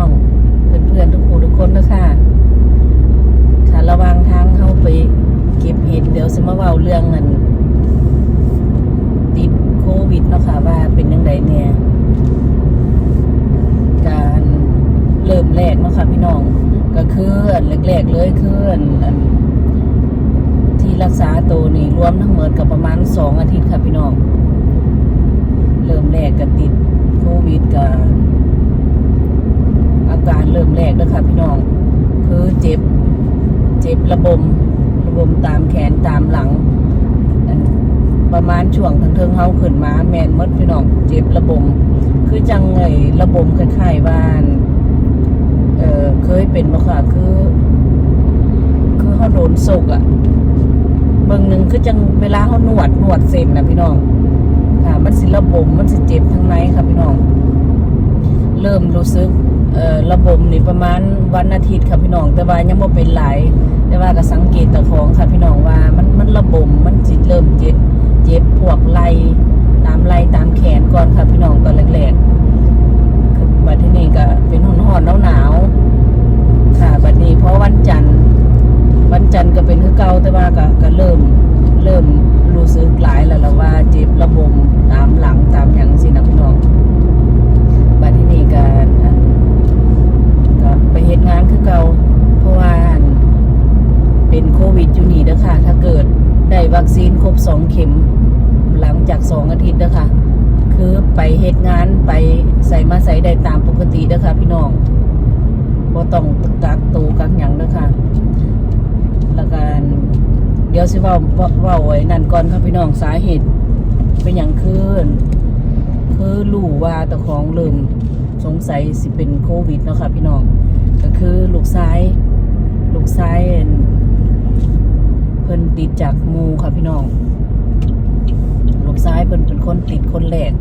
องเพื่อนๆทุกคนทุกคนนะคะค่ะระวังทางเข้าไปเก็บเห็ดเดี๋ยวสมาเว้าเรื่องเงินติดโควิดเนาะค่ะว่าเป็นยังไงเนี่ยการเริ่มแรกเนาะค่ะพี่น้อง ก็คืออันแรกๆเลยคืออันอันที่รักษาตัวนี่รวมทั้งหมดกับประมาณสองอาทิตย์ค่ะพี่น้อง เริ่มแรกก็ติดโควิดกับ อาการเริ่มแรกแล้วค่ะพี่น้อง คือเจ็บ เจ็บระบม ระบมตามแขนตามหลัง ประมาณช่วงทางเทิงเฮาขึ้นมาแมนมดพี่น้อง เจ็บระบม คือจังไงระบมคล้ายๆว่าเออเคยเป็นบ่ค่ะคือ คือเขาโดนโศกอะเบิ่งหนึ่งคือจังเวลาเขาหนวดหนวดเส้นนะพี่น้อง ค่ะ มันสิระบมมันสิเจ็บทั้งในค่ะพี่น้อง เริ่มรู้สึก ระบมนี่ประมาณวันอาทิตย์ค่ะพี่น้อง แต่ว่ายังบ่เป็นหลาย แต่ว่าก็สังเกตตะของค่ะพี่น้องว่ามันมันระบมมันสิเริ่มเจ็บเจ็บพวกไหลตามไหลตามแขนก่อนค่ะพี่น้องตอนแรกๆคือบัดที่นี่ก็เป็นร้อนๆหนาวๆค่ะบัดนี้เพราะวันจันทร์วันจันทร์ก็เป็นคือเก่าแต่ว่าก็ก็เริ่มเริ่มรู้สึกหลายแล้วละว่าเจ็บระบมตามหลังตามหยังสินะพี่น้องบัดที่นี่ก็อันก็ไปเฮ็ด งานคือเก่าเพราะว่าเป็นโควิดอยู่นี่เด้อค่ะ ถ้าเกิดได้วัคซีนครบสองเข็ม หลังจากสองอาทิตย์เด้อค่ะ คือไปเฮ็ดงานไปใส่มาใส่ได้ตามปกติเด้อค่ะ พี่น้องบ่ต้องกักตูกักหยังเด้อค่ะแล้วกันเดี๋ยวสิว่าว่าไว้นั่นก่อนครับพี่น้องสาเหตุเป็นอย่างคือคือรู้ว่าตะของเริ่มสงสัยสิเป็นโควิดเนาะค่ะพี่น้อง คือลูกซ้าย ลูกซ้ายเอิ่นเพิ่นติดจากมูค่ะพี่น้อง ลูกซ้ายเพิ่นเป็นคนติดคนแรก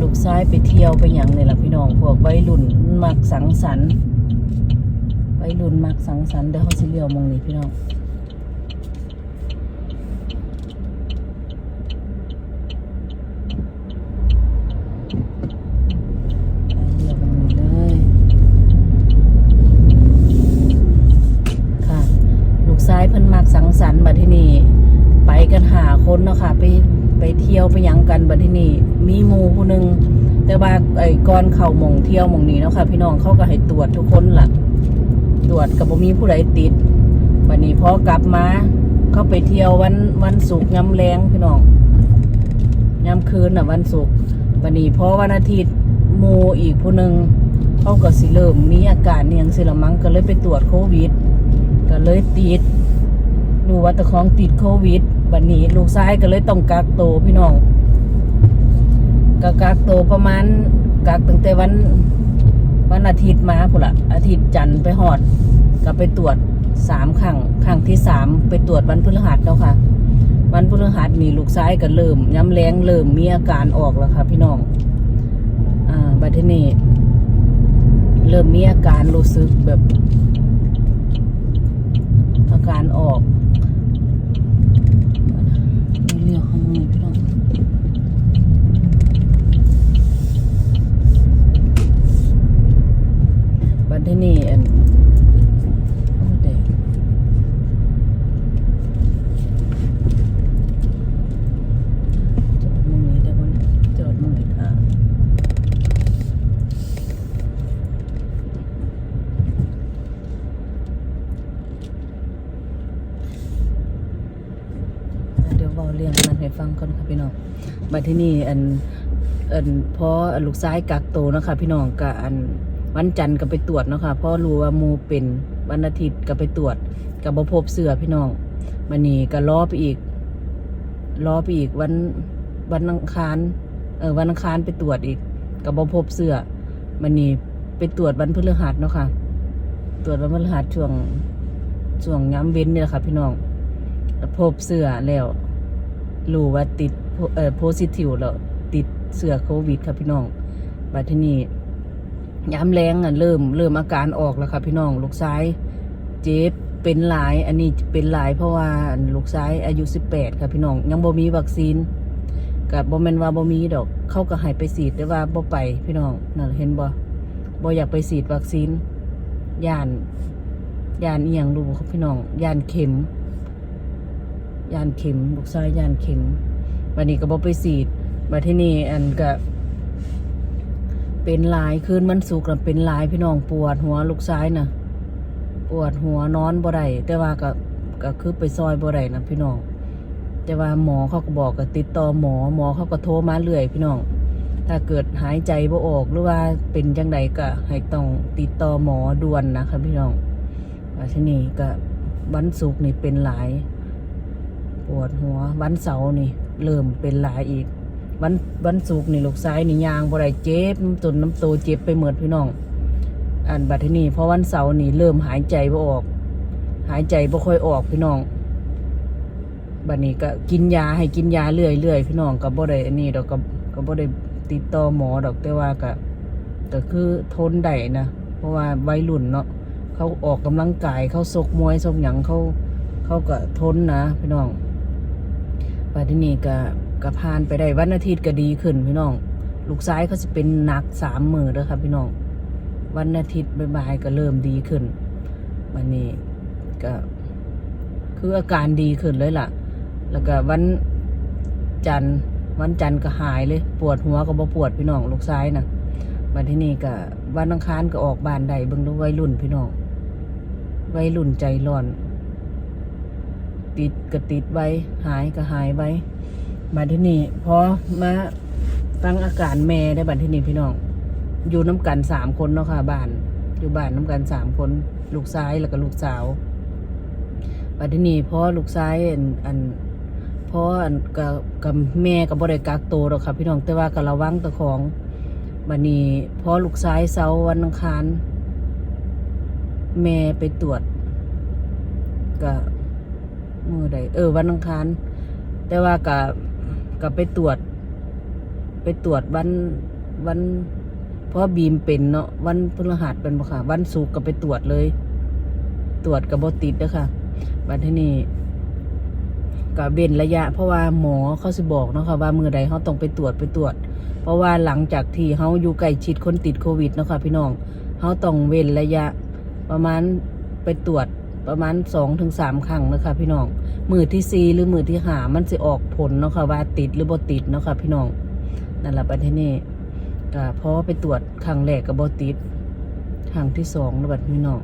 ลูกซ้ายไปเที่ยวไปหยังเนี่ยล่ะพี่น้องพวกวัยรุ่นมักสังสรรค์วัยรุ่นมักสังสรรค์เดี๋ยวเขาสิเลี้ยวมองนี่พี่น้องเลี้ยวมองนี่เลย ค่ะ ลูกชายเพิ่นมักสังสรรค์บัดที่นี่ไปกันหาคนเนาะค่ะ ไปไปเที่ยวไปหยังกันบัดที่นี่ มูผู้หนึงแต่ว่าไอ้ก่อนเข้ามองเที่ยวมองนี้เนาะค่ะ พี่น้องเขาก็ให้ตรวจทุกคนล่ะ ตรวจกับบ่มีผู้ใดติดวันนี้พอกลับมาเขาไปเที่ยววันวันศุกร์ยำแรงพี่น้องยำคืนน่ะวันศุกร์วันนี้พอวันอาทิตย์มูอีกผู้หนึ่งเขาก็สิเริ่มมีอาการเนี่ยงสิละมังก็เลยไปตรวจโควิด ก็เลยติดรู้ว่าตะของติดโควิดวันนี้ลูกชายก็เลยต้องกักตัวพี่น้อง ก็กักตัวประมาณกักตั้งแต่วันวันอาทิตย์มาพุ่นละอาทิตย์จันทร์ไปหอด ก็ไปตรวจสามครั้งครั้งที่สามไปตรวจวันพฤหัสแล้วค่ะ วันพฤหัสนี่ลูกซ้ายก็เริ่มย้ำแรงเริ่มมีอาการออกแล้วค่ะ พี่น้องอ่าบัดนี้เริ่มมีอาการรู้สึกแบบ อาการออกเรียกข้างในพี่น้อง บัดที่นี่อันโอเรื่อะเดี๋ยวเบาเรียงมันให้ฟังก่อนค่ะพี่น้องบัดที่นี่อันอันพอลูกซ้ายกักโตนะคะพี่น้องกับอัน วันจันทร์ก็ไปตรวจเนาะค่ะเพราะรู้ว่ามูเป็นวันอาทิตย์ก็ไปตรวจกับบพบเสือพี่น้องมันนี่ก็รอไปอีกรอไปอีกวันวันอังคารเออวันอังคารไปตรวจอีกกับบพบเสือมันนี่ไปตรวจวันพฤหัสเนาะค่ะ ตรวจวันพฤหัสช่วงช่วงย้ำเว้นเนี่ยแหละค่ะ พี่น้องพบเสือแล้วรู้ว่าติดเอ่อโพซิทีฟแล้วติดเสือโควิดครับพี่น้องบัดทีนี้ ย้ำแรงอะเริ่มเริ่มอาการออกแล้วครับพี่น้องลูกซ้ายเจ็บเป็นหลายอันนี้เป็นหลายเพราะว่าลูกซ้ายอายุสิบแปดครับพี่น้อง ยังบ่มีวัคซีนกับบ่แม่นว่าบ่มีดอกเข้าก็ให้ไปฉีดแต่ว่าบ่ไปพี่น้องนั่นเห็นบ่บ่อยากไปฉีดวัคซีนย่านย่านเอียงดูครับพี่น้องย่านเข็มย่านเข็มลูกชายย่านเข็มวันนี้ก็บ่ไปฉีดบัดที่นี่อันก็ เป็นหลายคืนมันสุกร์น่ะเป็นหลายพี่น้องปวดหัวลูกชายน่ะ ปวดหัวนอนบ่ได้แต่ว่าก็ก็คือไปซอยบ่ได้นะพี่น้องแต่ว่าหมอเขาก็บอกก็ติดต่อหมอหมอเขาก็โทรมาเรื่อยพี่น้องถ้าเกิดหายใจบ่ออกหรือว่าเป็นจังใดก็ให้ต้องติดต่อหมอด่วนนะคะพี่น้องว่าที่นี่ก็วันศุกร์นี่เป็นหลาย ปวดหัววันเสาร์นี่เริ่มเป็นหลายอีก วันวันศุกนี่ลูกซ้ายนี่ยางบ่ได้เจ็บจนน้ำโตเจ็บไปหมดพี่น้อง อันบัดที่นี่พราะวันเสาร์นี่เริ่มหายใจบ่ออก หายใจบ่ค่อยออกพี่น้องบัดนี้ก็กินยาให้กินยาเรื่อยๆพี่น้องก็บ่ได้อันนี้ดอกก็ก็บ่ได้ติดต่อหมอดอกแต่ว่าก็ก็คือทนได้นะเพราะว่าวัยรุ่นเนาะเขาออกกำลังกายเขาซกมวยซกหยังเขาเขาก็ทนนะพี่น้องบัดที่นี่ก็ ก็ผ่านไปได้วันอาทิตย์ก็ดีขึ้นพี่น้อง ลูกซ้ายเขาจะเป็นหนักสามมือเด้อครับพี่น้อง วันอาทิตย์บ่ายๆก็เริ่มดีขึ้น วันนี้ก็คืออาการดีขึ้นเลยล่ะ แล้วก็วันจันทร์วันจันทร์ก็หายเลย ปวดหัวก็บ่ปวดพี่น้อง ลูกซ้ายนะวันที่นี่ก็วันอังคารก็ออกบานใดเบิ่งดูวัยรุ่นพี่น้องวัยรุ่นใจร้อน ติดก็ติดไว้ หายก็หายไว้ บัดที่นี่พอมาฟังอาการแม่ได้บัดที่นี่พี่น้อง อยู่น้ำกันสามคนเนาะค่ะบ้านอยู่บ้านน้ำกันสามคน ลูกซ้ายแล้วก็ลูกสาวบัดทีนี้พ่อลูกซ้ายอันอันพ่ออันกับกับแม่กับบริกักโตหรอกค่ะพี่น้องแต่ว่าก็ระวังแตะของบัดนี้พ่อลูกซ้ายเสาร์วันอังคารแม่ไปตรวจก็มือใดเออวันอังคารแต่ว่ากับ กับไปตรวจ ไปตรวจวันวันเพราะบีมเป็นเนาะวันพฤหัสเป็นบ่ค่ะ วันศุกร์ก็ไปตรวจเลย ตรวจกับบติดเด้อค่ะบัดที่นี้ก็เว้นระยะ เพราะว่าหมอเขาสิบอกเนาะค่ะว่ามือใดเขาต้องไปตรวจไปตรวจ เพราะว่าหลังจากที่เขาอยู่ใกล้ชิดคนติดโควิดเนาะค่ะพี่น้องเขาต้องเว้นระยะ ประมาณไปตรวจ ประมาณสองถึงสามครั้งนะคะพี่น้องมือที่สี่หรือมือที่หามันสิออกผลเนาะค่ะว่าติดหรือบ่ติดเนาะค่ะพี่น้องนั่นแหละบัดทีนี้ก็พอไปตรวจครั้งแรกกับบติดครั้งที่สองแล้วบัดพี่น้อง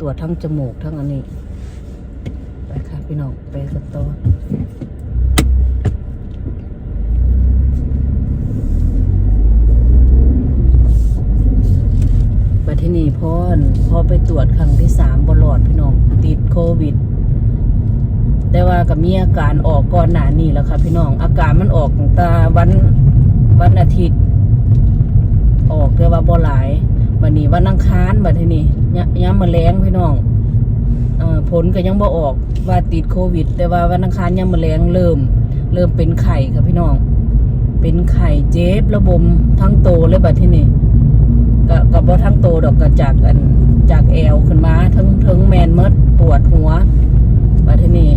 ตรวจทั้งจมูกทั้งอันนี้ไปค่ะพี่น้องไปกันต่อบัดที่นี่พอพอไปตรวจครั้งที่สามบลอดพี่น้องติด โควิด แต่ว่าก็มีอาการออกก่อนหน้านี้แล้วค่ะพี่น้อง อาการมันออกตั้งแต่วันวันอาทิตย์ ออกแต่ว่าบ่หลายวันนี้วันอังคารบัดทีนี้ย้ำมาแรงพี่น้องอผลก็ยังบ่ออกว่าติดโควิด แต่ว่าวันอังคารย้ำมาแรงเริ่ม เริ่มเป็นไข่ครับพี่น้อง เป็นไข่เจ็บระบมทั้งโตเลยบัดทีนี้ก็ก็บ่ทั้งโตดอกก็จากอัน จากแอวขึ้นมาทั้งทั้งแมนเมดปวดหัวบัดทีนี้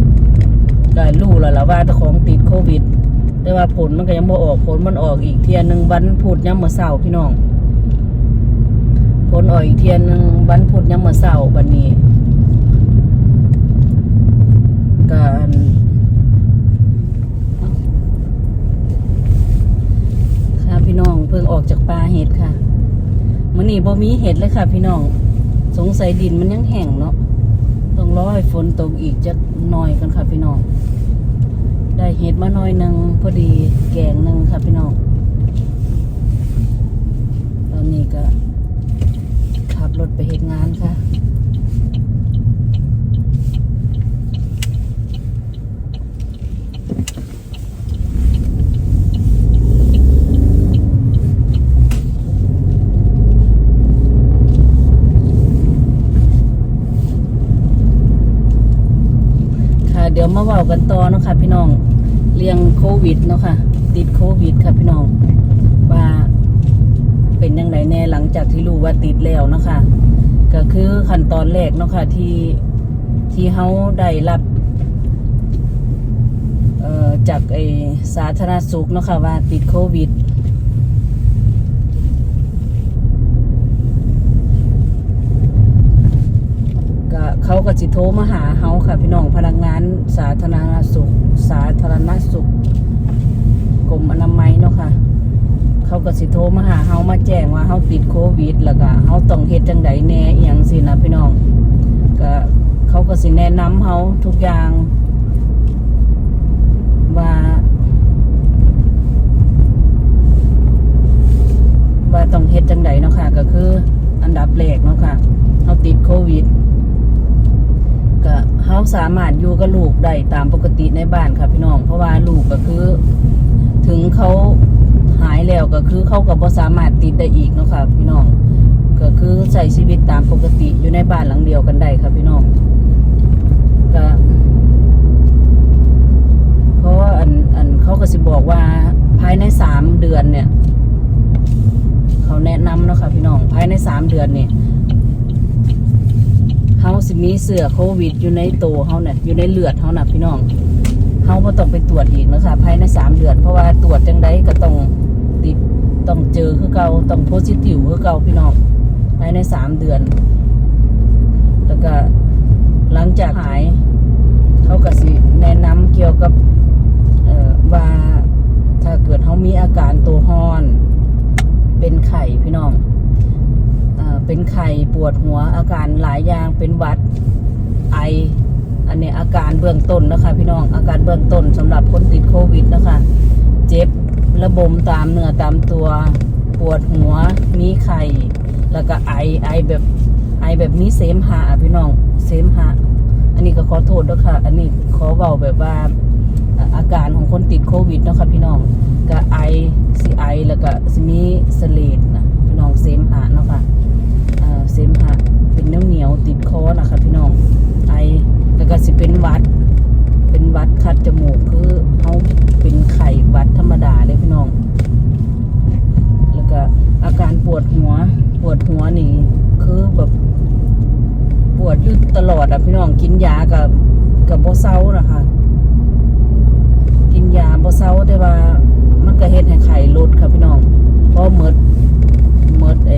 ก็รู้แล้วล่ะว่าเจ้าของติดโควิด แต่ว่าผลมันก็ยังบ่ออกผลมันออกอีกเทียนหนึ่งวันพุธยังมาเศร้าพี่น้องผลออกอีกเทียนหนึ่งวันพุธยังมาเศร้าวันนี้การค่ะพี่น้องเพิ่งออกจากป่าเห็ดค่ะมื้อนี้บ่มีเห็ดเลยค่ะ พี่น้อง สงสัยดินมันยังแห้งเนาะต้องรอให้ฝนตกอีกจะหน่อยกันค่ะพี่น้อง ได้เห็ดมาหน่อยหนึ่งพอดีแกงหนึ่งค่ะพี่น้อง ตอนนี้ก็ขับรถไปเห็ดงานค่ะ ค่ะ เดี๋ยว มาเว้ากันต่อเนาะค่ะ พี่น้องเรื่องโควิดเนาะค่ะ ติดโควิดค่ะพี่น้องว่าเป็นยังไงแน่หลังจากที่รู้ว่าติดแล้วเนาะค่ะ ก็คือขั้นตอนแรกเนาะค่ะที่ที่เขาได้รับเอ่อจากไอสาธารณสุขเนาะค่ะว่าติดโควิด เขาก็สิโทรมาหาเฮาค่ะ พี่น้องพนักงานสาธารณสุข สาธารณสุขกรมอนามัยเนาะค่ะ เขาก็สิโทรมาหาเฮามาแจ้งว่าเฮาติดโควิด แล้วก็เฮาต้องเฮ็ดจังใดแน่อหยังสินะพี่น้องก็เขาก็สิแนะนำเฮาทุกอย่าง ว่าว่าต้องเฮ็ดจังใดเนาะค่ะ ก็คืออันดับแรกเนาะค่ะเฮาติดโควิด ก็เฮาสามารถอยู่กับลูกได้ตามปกติในบ้านค่ะพี่น้อง เพราะว่าลูกก็คือ ถึงเขาหายแล้วก็คือเขาก็บ่สามารถติดได้อีกเนาะค่ะพี่น้อง ก็คือใช้ชีวิตตามปกติอยู่ในบ้านหลังเดียวกันได้ค่ะพี่น้องก็เพราะว่าอันอันเขาก็สิบอกว่าภายในสามเดือนเนี่ย เขาแนะนำเนาะค่ะพี่น้องภายในสามเดือนเนี่ย เฮาสิมีเสื้อโควิด อยู่ในตัวเฮาเนี่ยอยู่ในเลือดเฮาน่ะพี่น้องเขาก็ต้องไปตรวจอีกนะคะภายในสามเดือน เพราะว่าตรวจจังไดก็ต้องติดต้องเจอคือเก่าต้องโพซิทีฟคือเก่าพี่น้องภายในสามเดือน แล้วก็หลังจากหายเขาก็สิแนะนำเกี่ยวกับเอ่อว่าถ้าเกิดเขามีอาการตัวห้อน เป็นไข่พี่น้อง เป็นไข่ปวดหัวอาการหลายอย่างเป็นหวัดไอ อันนี้อาการเบื้องต้นนะคะ พี่น้องอาการเบื้องต้นสำหรับคนติดโควิดนะคะ เจ็บระบมตามเนื้อตามตัวปวดหัวมีไข้แล้วก็ไอไอแบบไอแบบนี้เสมหะพี่น้องเสมหะอันนี้ก็ขอโทษด้วยค่ะ อันนี้ขอเบาแบบว่าอาการของคนติดโควิดนะคะพี่น้องก็ไอสิไอแล้วก็สิมีสเลดนะพี่น้องเสมหะเนาะค่ะเอ่อเสมหะเป็นเนียวเหนียวติดคอนะคะพี่น้องไอแล้วก็สิเป็นวัด เป็นวัดคัดจมูกคือเขาเป็นไข้หวัดธรรมดาเลยพี่น้อง แล้วก็อาการปวดหัว ปวดหัวนี่ คือแบบปวดอยู่ตลอดอะพี่น้องกินยากับกับโบเซานะคะกินยาโบเซาแต่ว่ามันก็เฮ็ดให้ไข้ลดค่ะพี่น้องเพราะเมดเมดไอ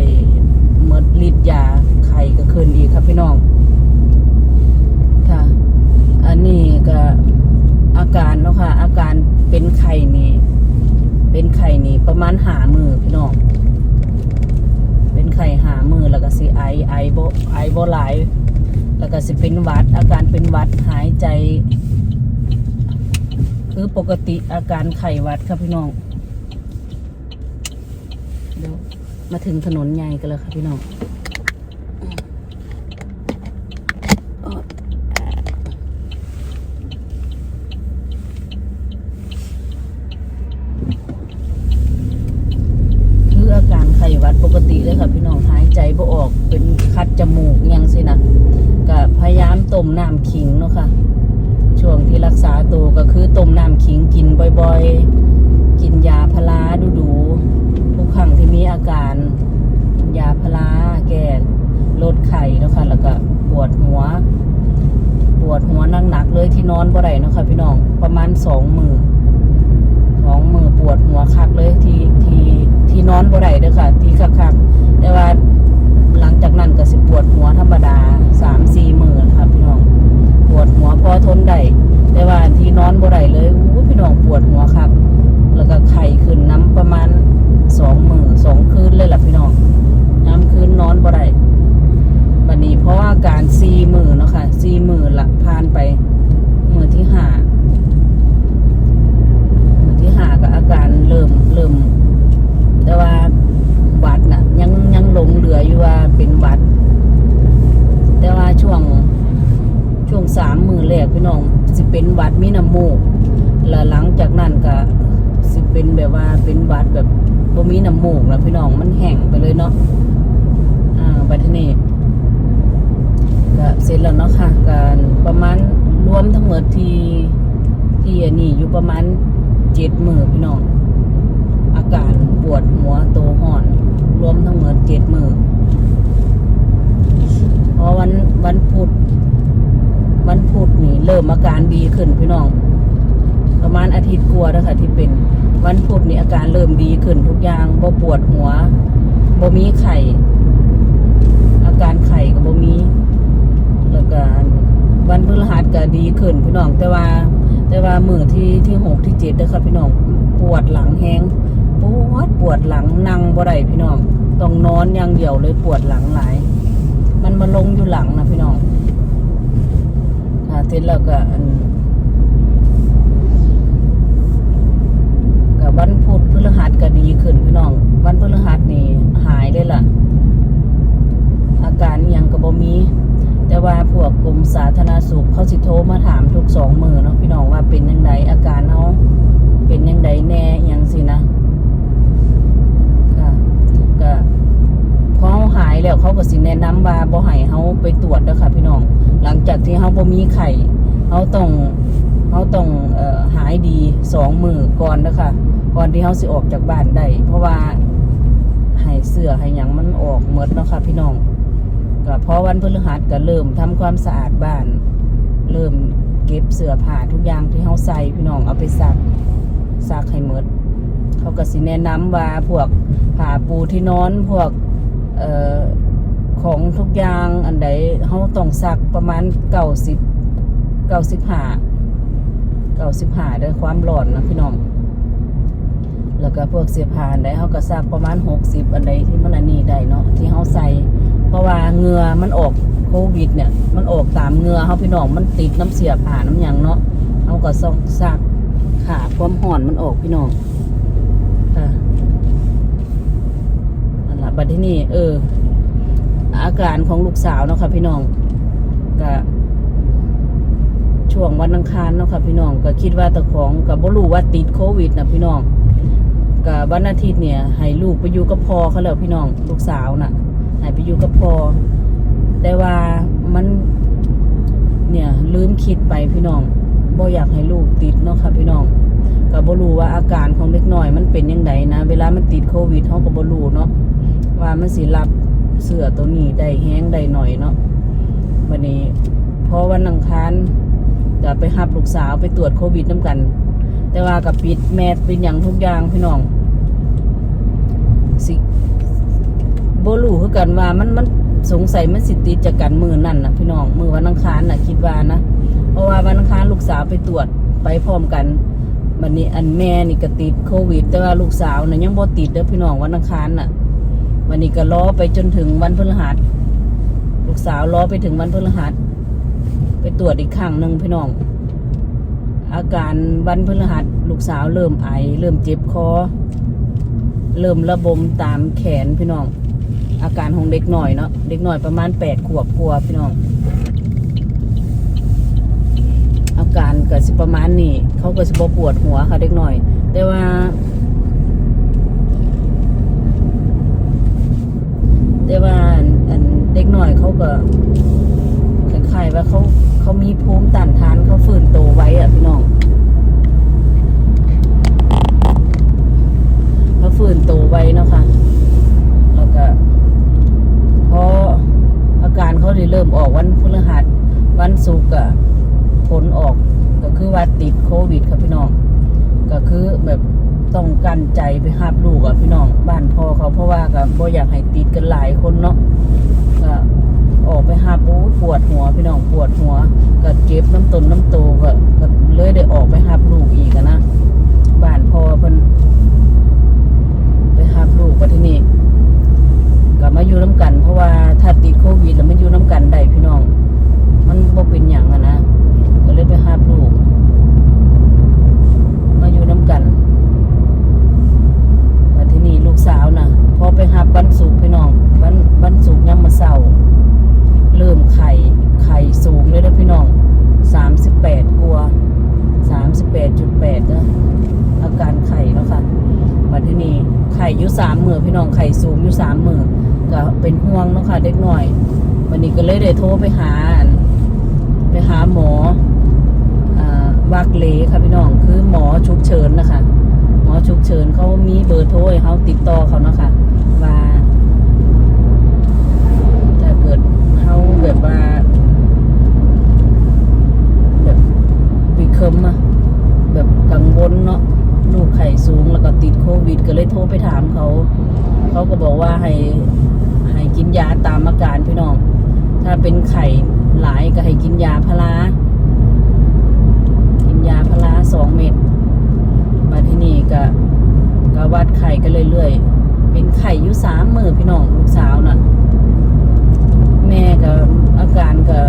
เมดฤทธิ์ยาไข้ก็ขึ้นอีกครับพี่น้องค่ะ อันนี้ก็อาการเนาะค่ะ อาการเป็นไข่นี่เป็นไข่นี่ประมาณหามือพี่น้องเป็นไข่หามือแล้วก็สิไอไอโบไอโบหลาย แล้วก็สิเป็นวัด อาการเป็นวัดหายใจ คือปกติอาการไข้วัดครับพี่น้องเดี๋ยว มาถึงถนนใหญ่กันแล้วค่ะพี่น้อง คืออาการไข้หวัดปกติเลยค่ะพี่น้องหายใจบ่ออกเป็นคัดจมูกอิหยังสินะก็พยายามต้มน้ำขิงเนาะค่ะ ช่วงที่รักษาตัวก็คือต้มน้ำขิงกินบ่อยๆ กินยาพาราดูๆทุกครั้งที่มีอาการกินยาพาราแก้ลดไข้เนาะค่ะแล้วก็ปวดหัว ปวดหัวหนักๆเลยที่นอนบ่ได้เนาะค่ะพี่น้องประมาณสองมือ สองมือปวดหัวคักเลยที่ที่ที่นอนบ่ได้เด้อค่ะ ที่คักๆแต่ว่าหลังจากนั้นก็สิปวดหัวธรรมดาสามสี่มือนะคะพี่น้อง ปวดหัวพอทนได้แต่ว่าที่นอนบ่ได้เลยอู้พี่น้องปวดหัวคักแล้วก็ไข้ขึ้นน้ำประมาณสองมือสองคืนเลยล่ะพี่น้องน้ำคืนนอนบ่ได้บัดนี้เพราะว่าอาการสี่มือเนาะค่ะสี่มือละผ่านไปมือที่ห้า วันที่หาก็อาการเริ่มเริ่ม แต่ว่าหวัดน่ะ ยังยังหลงเหลืออยู่ว่าเป็นหวัด แต่ว่าช่วงช่วงสามมือแรกพี่น้อง สิเป็นหวัดมีน้ำมูก แล้วหลังจากนั้นก็สิเป็นแบบว่าเป็นหวัดแบบบ่มีน้ำมูกแล้วพี่น้องมันแห้งไปเลยเนาะอ่าบัดทีนี้ก็เสร็จ แล้วเนประมาณรวมทั้งหมดที่ที่อันนี้อยู่ประมาณเจ็ดมือพี่น้อง อาการปวดหัวโตห่อน รวมทั้งหมดเจ็ดมือพอวันวันพุธวันพุธนี่เริ่มอาการดีขึ้นพี่น้อง ประมาณอาทิตย์กลัวาแล้วค่ะที่เป็นวันพุธนี่อาการเริ่มดีขึ้นทุกอย่างบ่ปวดหัวบ่มีไข่ อาการไข่ก็บ่มี แล้วก็วันพฤหัสก็ดีขึ้นพี่น้อง แต่ว่า แต่ว่ามือที่ที่หกที่เจ็ดเด้อครับพี่น้องปวดหลังแห้งปวดปวดหลังนั่งบ่ได้พี่น้องต้องนอนอย่างเดียวเลยปวดหลังหลาย มันมาลงอยู่หลังนะพี่น้องเสร็จแล้วก็อันกับวันพุธพฤหัสก็ดีขึ้นพี่น้อง วันพฤหัสนี่หายเลยล่ะ อาการอิหยังก็บ่มี แต่ว่าพวกกรมสาธารณสุขเขาสิโทรมาถามทุกสองมือเนาะพี่น้องว่าเป็นยังไงอาการเขาเป็นยังไงแน่อิหยังสินะค่ะก็พอเขาหายแล้วเขาก็สิแนะนำว่าบ่ให้เขาไปตรวจเด้อค่ะพี่น้อง หลังจากที่เขาบ่มีไข้เขาต้องเขาต้องเอ่อหายดีสองมือก่อนเด้อค่ะ ก่อนที่เขาสิออก จากบ้านได้เพราะว่าให้เสื้อให้ยังมันออกหมดเนาะค่ะพี่น้องก็พอวันพฤหัสก็เริ่มทำความสะอาดบ้าน เริ่มเก็บเสื้อผ้าทุกอย่างที่เขาใส่พี่น้องเอาไปซักซักให้หมดเขาก็สิแนะนำว่าพวกผ้าปูที่นอนพวกเอ่อของทุกอย่างอันใดเขาต้องซักประมาณเก้าสิบเก้าสิบห้าเก้าสิบห้าด้วยความร้อนนะพี่น้อง แล้วก็พวกเสื้อผ้านใดเขาก็ซักประมาณหกสิบอันใดที่มันอันนี้ได้เนาะที่เขาใส่ เพราะว่าเหงือมันออกโควิดเนี่ยมันออกตามเหงือเขาพี่น้องมันติดน้ำเสียผ่าน้ำยังเนาะเขาก็ซอกซักขาความห่อนมันออกพี่น้องค่ะนั่นละบัดที่นี่เออ อาการของลูกสาวเนาะค่ะพี่น้องก็ช่วงวันอังคารเนาะค่ะพี่น้องก็คิดว่าตะของกับ่รู้ว่าติดโควิดนะพี่น้อง ก็วันอาทิตย์เนี่ยให้ลูกไปอยู่กับพ่อเขาแล้วพี่น้องลูกสาวน่ะให้ไปอยู่กับพ่อแต่ว่ามันเนี่ยลืมคิดไปพี่น้องบ่อยากให้ลูกติดเนาะค่ะพี่น้องก็บ่รู้ว่าอาการของเด็กน้อยมันเป็นยังไงนะ เวลามันติดโควิดเฮาก็บ่รู้เนาะว่ามันสิรับเสื้อตัวนี้ได้แห้งได้หน่อยเนาะวันนี้พอวันอังคารจะไปรับลูกสาวไปตรวจโควิดน้ำกัน แต่ว่ากับปิดแมสเป็นอย่างทุกอย่างพี่น้องสิ โบลูคือกันว่ามันมันสงสัยมันสิติดจากกันมือนั่นนะพี่น้องมือวันอังคารน่ะคิดว่านะเพราะว่าวันอังคารลูกสาวไปตรวจไปพร้อมกันวันนี้อันแม่นี่ก็ติดโควิด แต่ว่าลูกสาวน่ะยังบ่ติดเด้อพี่น้องวันอังคารน่ะ วันนี้ก็รอไปจนถึงวันพฤหัสลูกสาวรอไปถึงวันพฤหัสไปตรวจอีกครั้งหนึ่งพี่น้อง อาการวันพฤหัสลูกสาวเริ่มไอ เริ่มเจ็บคอ เริ่มระบมตามแขนพี่น้อง อาการของเด็กหน่อยเนาะเด็กหน่อยประมาณแปดขวบกลัวพี่น้อง อาการเก็สิประมาณนี้เขาก็สิบปวดหัวค่ะเด็กหน่อย แต่ว่า แต่ว่าอันเด็กหน่อยเขาก็คล้ายๆว่าเขาเขามีภูมิต้านทานเขาฝืนโตไว้อะพี่น้องเขาฟื้นตัวไว้เนาะค่ะแล้วก็ พออาการเขาได้เริ่มออกวันพฤหัสวันศุกร์อะผลออกก็คือว่าติดโควิดครับพี่น้อง ก็คือแบบต้องกันใจไปหาบลูกอะพี่น้องบ้านพ่อเขาเพราะว่าก็บ่อยากให้ติดกันหลายคนเนาะก็ออกไปหาปูปวดหัวพี่น้องปวดหัวก็เจ็บน้ำตนน้ำโตก็ก็เลยได้ออกไปหาบลูกอีกนะบ้านพ่อเพิ่นไปหาลูกว่าที่นี่ กลับมาอยู่น้ำกัน เพราะว่าถ้าติดโควิดแล้วมันอยู่น้ำกันได้พี่น้อง มันบ่เป็นอย่างอะนะก็เลยไปหาลูกมาอยู่น้ำกันว่าที่นี่ลูกสาวนะพอไปหาวันศุกพี่น้องวันวันศุกยามมื้อเช้าเริ่มไข่ไข่สูงเลยนะพี่น้องสามสิบแปดกลัวสามสิบแปดจุดแปดนะอาการไข่เนาะค่ะันที่นี่ไข่อยู่สามมือพี่น้องไข่สูงอยู่สามมือก็เป็นห่วงเนาะค่ะเด็กหน่อย วันนี้ก็เลยได้โทรไปหา ไปหาหมออ่าวากเลค่ะพี่น้องคือหมอฉุกเฉินนะคะ หมอฉุกเฉินเขามีเบอร์โทรเขาติดต่อเขาเนาะค่ะว่าถ้าเกิดเขาแบบว่าแบบวิเคมอะแบบกังวลเนาะ ลูกไข่สูงแล้วก็ติดโควิด ก็เลยโทรไปถามเขา เขาก็บอกว่าให้ให้กินยาตามอาการพี่น้อง ถ้าเป็นไข่หลายก็ให้กินยาพารากินยาพาราสองเม็ดมาที่นี่ก็ก็วัดไข่กันเรื่อยเป็นไข่อยู่สามมือพี่น้องลูกสาวน่ะ แม่ก็อาการก็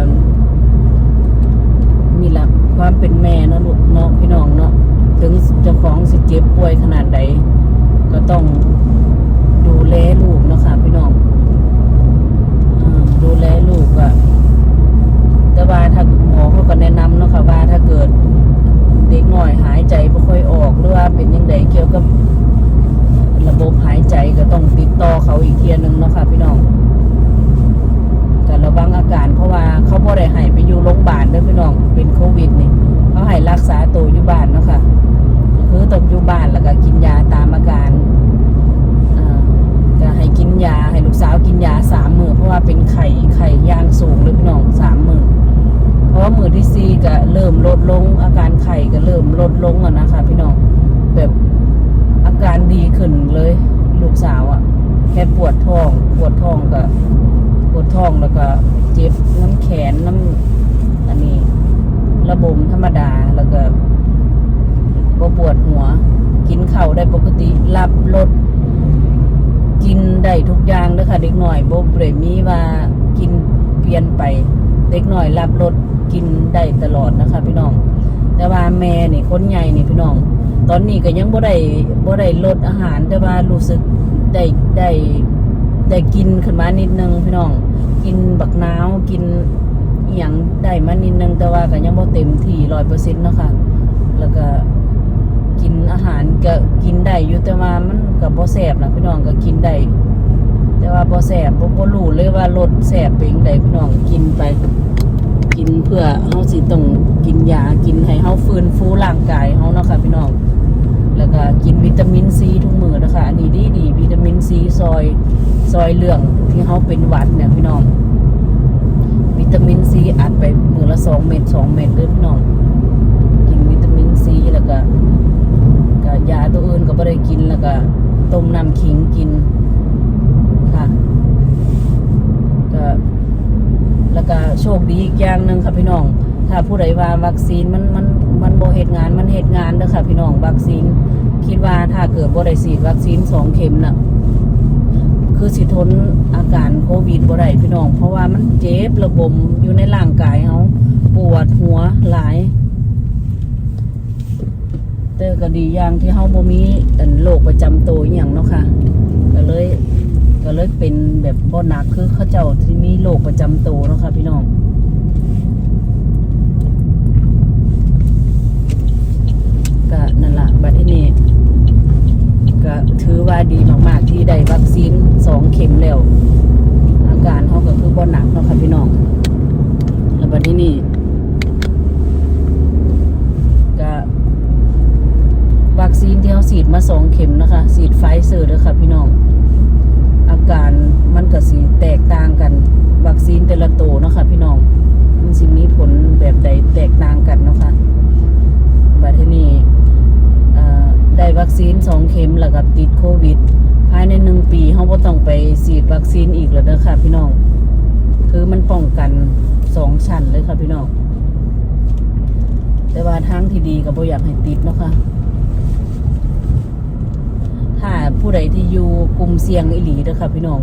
นี่ละความเป็นแม่เนาะลูกเนาะพี่น้องเนาะถึงเจ้าของสิเจ็บป่วยขนาด ใดก็ต้องดูแลลูกนะคะพี่น้องอดูแลลูกอะแต่ว่าถ้าหมอเขาก็แนะนำเนาะค่ะว่าถ้าเกิดเด็กหน่อยหายใจไม่ค่อยออกหรือว่าเป็นยังไงเกี่ยวกับระบบหายใจก็ต้องติดต่อเขาอีกเทียหนึงเนาะค่ะพี่น้องก็ระวังอาการเพราะว่าเขาบ่ได้ให้ไปอยู่โรงพยาบาลเด้อพี่น้องเป็นโควิดนี่เขาให้รักษาตัวอยู่บ้านเนาะค่ะ คือต้องอยู่บ้านแล้วก็กินยาตามอาการอ่าก็ให้กินยาให้ลูกสาวกินยาสามมือเพราะว่าเป็นไข่ไข่ย่างสูงเลยพี่น้องสามมือเพราะว่ามือที่สี่ก็เริ่มลดลง อาการไข่ก็เริ่มลดลงอะนะคะ พี่น้องแบบอาการดีขึ้นเลย ลูกสาวอะแค่ปวดท้อง ปวดท้องก็ปวดท้องแล้วก็เจ็บน้ำแขนน้ำอันนี้ ระบมธรรมดาแล้วก็บ่ปวดหัว กินข้าวได้ปกติรับรสกินได้ ทุกอย่างเลยค่ะ เด็กหน่อยบ่เบรมีว่ากินเปลี่ยนไป เด็กหน่อยรับรสกินได้ตลอดนะคะ พี่น้อง แต่ว่าแม่นี่คนใหญ่นี่พี่น้อง ตอนนี้ก็ยังบ่ได้บ่ได้ลดอาหารแต่ว่ารู้สึกได้ได้ได้กินขึ้นมานิดนึงพี่น้อง กินบักนาวกินอย่างได้มานิดนึงแต่ว่าก็ยังบ่เต็มที่ร้อยเปอร์เซ็นต์นะคะแล้วก็กินอาหารก็กินได้อยู่แต่ว่ามันก็บ่แซ่บนะพี่น้องก็กินได้ แต่ว่าบ่แซ่บบ่บ่รู้เลยว่ารสแซ่บเป็นจั่งใดพี่น้องกินไป กินเพื่อเฮาสิต้องกินยากินให้เฮาฟื้นฟูร่างกายเฮาเนาะค่ะพี่น้องแล้วก็กินวิตามินซีทุกมื้อนะคะอันนี้ดีดีวิตามินซีซอยซอยเหลืองที่เขาเป็นหวัดเนี่ยพี่น้อง วิตามินซีอัดไปมือละสองเม็ดสองเม็ดเด้อพี่น้องกินวิตามินซีแล้วก็ก็ยาตัวอื่นก็ไม่ได้กินแล้วก็ต้มน้ำขิงกินค่ะ ก็แล้วก็โชคดีอีกอย่างหนึ่งค่ะพี่น้อง ถ้าผู้ใดว่าวัคซีนมันมันมันโบเหตุงานมันเหตุงานเด้อค่ะพี่น้องวัคซีน คิดว่าถ้าเกิดบ่ได้ฉีดวัคซีนสองเข็มน่ะคือสิทนอาการโควิดบ่ได้พี่น้อง เพราะว่ามันเจ็บระบมอยู่ในร่างกายเขาปวดหัวหลายแต่ก็ดีอย่างที่เฮาบ่มีอันโรคประจำตัวอย่างเนาะค่ะก็เลย ก็เลยเป็นแบบบ่หนักคือเขาเจ้าที่มีโรคประจำตัวเนาะค่ะพี่น้องก็นั่นละบัดที่นี่ก็ถือว่าดีมากๆที่ได้วัคซีนสองเข็มแล้ว อาการเขาก็คือบ่หนักเนาะค่ะพี่น้องแล้วบัดนี้นี่ก็วัคซีนที่เขาฉีดมาสองเข็มนะคะฉีดไฟเซอร์เด้อค่ะพี่น้อง อาการมันก็สีแตกต่างกัน วัคซีนแต่ละตัวเนาะค่ะพี่น้อง มันสิมีผลแบบใดแตกต่างกันเนาะค่ะบัดทีนี้ เอ่อได้วัค ซีนสองเข็มแล้วก็ติดโควิด ภายในหนึ่งปีเขาก็ต้องไปฉีดวัคซีนอีกแล้วเด้อค่ะพี่น้อง คือมันป้องกันสองชั้นเลยค่ะพี่น้อง แต่ว่าทางที่ดีก็บ่อยากให้ติดเนาะค่ะถ้าผู้ใดที่อยู่กลุ่มเสี่ยงอีหลีเด้อค่ะพี่น้อง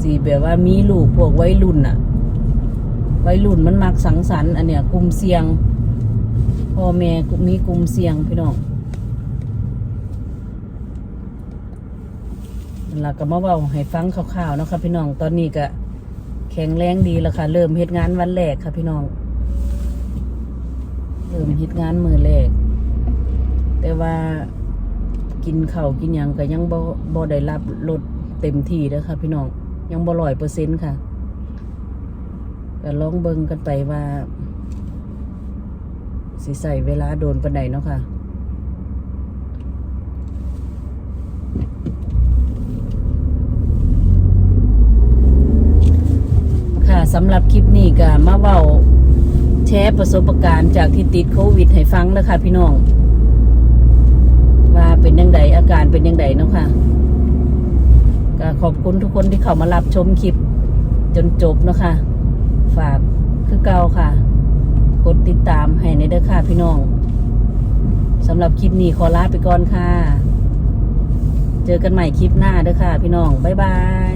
สีแบบว่ามีลูกพวกวัยรุ่นอะวัยรุ่นมันมักสังสรรค์อันเนี้ยกลุ่มเสี่ยงพ่อแม่มีกลุ่มเสี่ยงพี่น้อง นั่น ล่ะก็มาเว้าให้ฟังคร่าวๆเนาะค่ะพี่น้องตอนนี้ก็แข็งแรงดีแล้วค่ะ เริ่มเฮ็ดงานวันแรกค่ะพี่น้อง เริ่มเฮ็ดงานมือแรก แต่ว่ากินข้าวกินยังก็ยังบ่บ่ได้รับลดเต็มที่เด้อค่ะพี่น้อง ยังบ่ร้อยเปอร์เซ็นต์ค่ะก็ลองเบิ่งกันไปว่าสิใส่เวลาโดนปานใดเนาะค่ะ ค่ะ สำหรับคลิปนี้ก็มาเว้าแชร์ประสบการณ์จากที่ติดโควิดให้ฟังนะคะพี่น้อง ว่าเป็นยังไงอาการเป็นยังไงเนาะค่ะก็ขอบคุณทุกคนที่เข้ามารับชมคลิปจนจบเนาะค่ะ ฝากคือเก่าค่ะ กดติดตามให้ในเด้อค่ะพี่น้องสำหรับคลิปนี้ขอลาไปก่อนค่ะ เจอกันใหม่คลิปหน้าเด้อค่ะพี่น้อง บ๊ายบาย